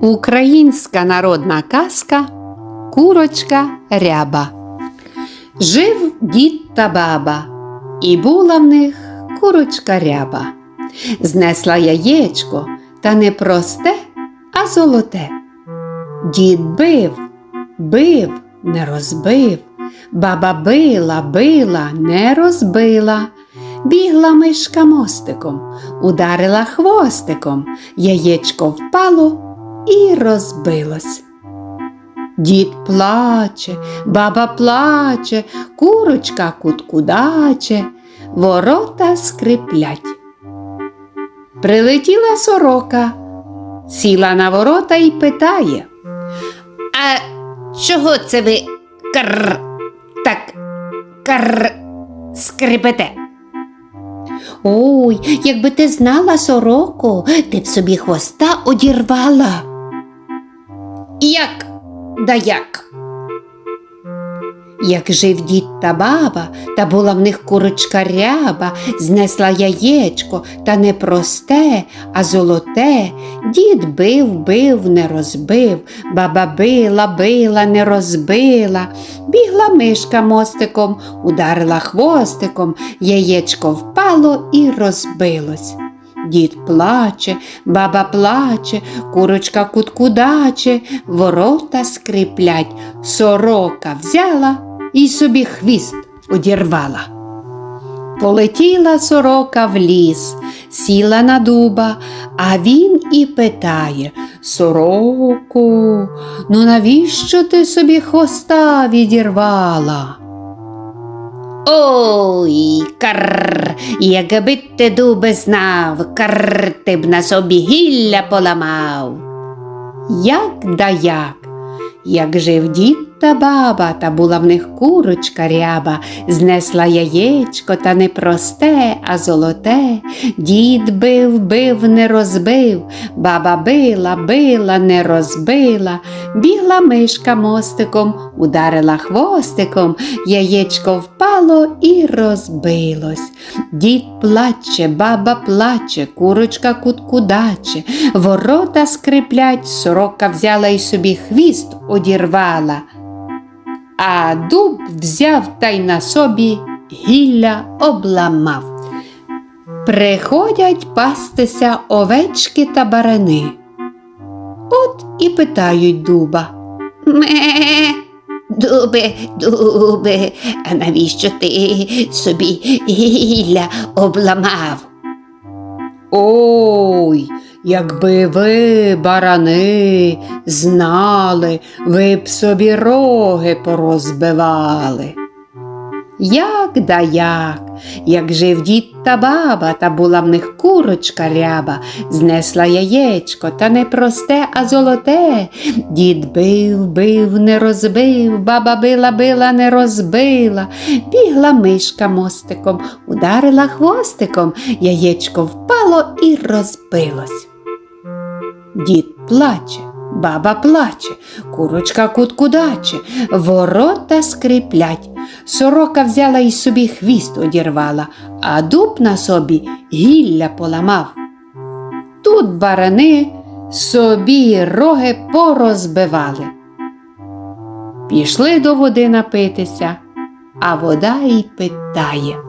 Українська народна казка Курочка ряба. Жив дід та баба, і була в них курочка ряба. Знесла яєчко, та не просте, а золоте. Дід бив, бив, не розбив. Баба била, била, не розбила. Бігла мишка мостиком, ударила хвостиком, яєчко впало і розбилось. Дід плаче, баба плаче, курочка куткудаче, ворота скриплять. Прилетіла сорока, сіла на ворота і питає. А чого це ви кр так кр скрипете? Ой, якби ти знала сороку, ти б собі хвоста одірвала. Як да як? Як жив дід та баба, та була в них курочка ряба, знесла яєчко, та не просте, а золоте. Дід бив, бив, не розбив, баба била, била, не розбила. Бігла мишка мостиком, ударила хвостиком, яєчко впало і розбилось. Дід плаче, баба плаче, курочка куткудаче, ворота скриплять, сорока взяла і собі хвіст одірвала. Полетіла сорока в ліс, сіла на дуба, а він і питає Сороку, ну навіщо ти собі хвоста відірвала? Ой, кар, якби ти дуби знав, кар ти б на собі гілля поламав. Як да як, як жив дід та баба, та була в них курочка ряба, знесла яєчко та не просте, а золоте. Дід бив, бив, не розбив, баба била, била, не розбила, бігла мишка мостиком, ударила хвостиком, яєчко впало і розбилось. Дід плаче, баба плаче, курочка куткудаче, ворота скриплять, сорока взяла й собі хвіст одірвала. А дуб взяв та й на собі гілля обламав. Приходять пастися овечки та барани. От і питають дуба. Ме, дубе, дубе, а навіщо ти собі гілля обламав? Ой, якби ви, барани, знали, ви б собі роги порозбивали. Як да як, як жив дід та баба, та була в них курочка ряба, знесла яєчко, та не просте, а золоте. Дід бив, бив, не розбив, баба била, била, не розбила. Бігла мишка мостиком, ударила хвостиком, яєчко впало і розбилось. Дід плаче, баба плаче, курочка куткудаче, ворота скриплять. Сорока взяла й собі хвіст одірвала, а дуб на собі гілля поламав. Тут барани собі роги порозбивали. Пішли до води напитися, а вода й питає.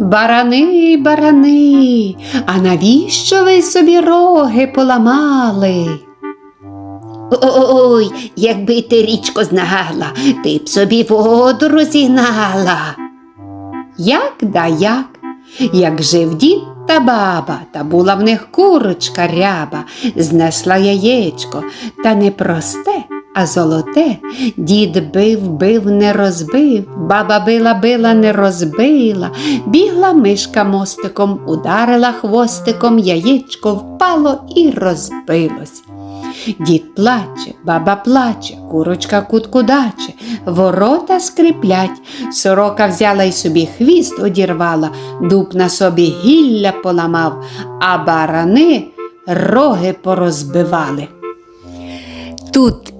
Барани, барани, а навіщо ви собі роги поламали? Ой, якби ти річко знала, ти б собі воду розігнала. Як да як, як жив дід та баба, та була в них курочка ряба, знесла яєчко, та не просте, а золоте. Дід бив, бив, не розбив, баба била, била, не розбила, бігла мишка мостиком, ударила хвостиком, яєчко впало і розбилось. Дід плаче, баба плаче, курочка куткудаче, ворота скриплять, сорока взяла й собі хвіст одірвала, дуб на собі гілля поламав, а барани роги порозбивали. Тут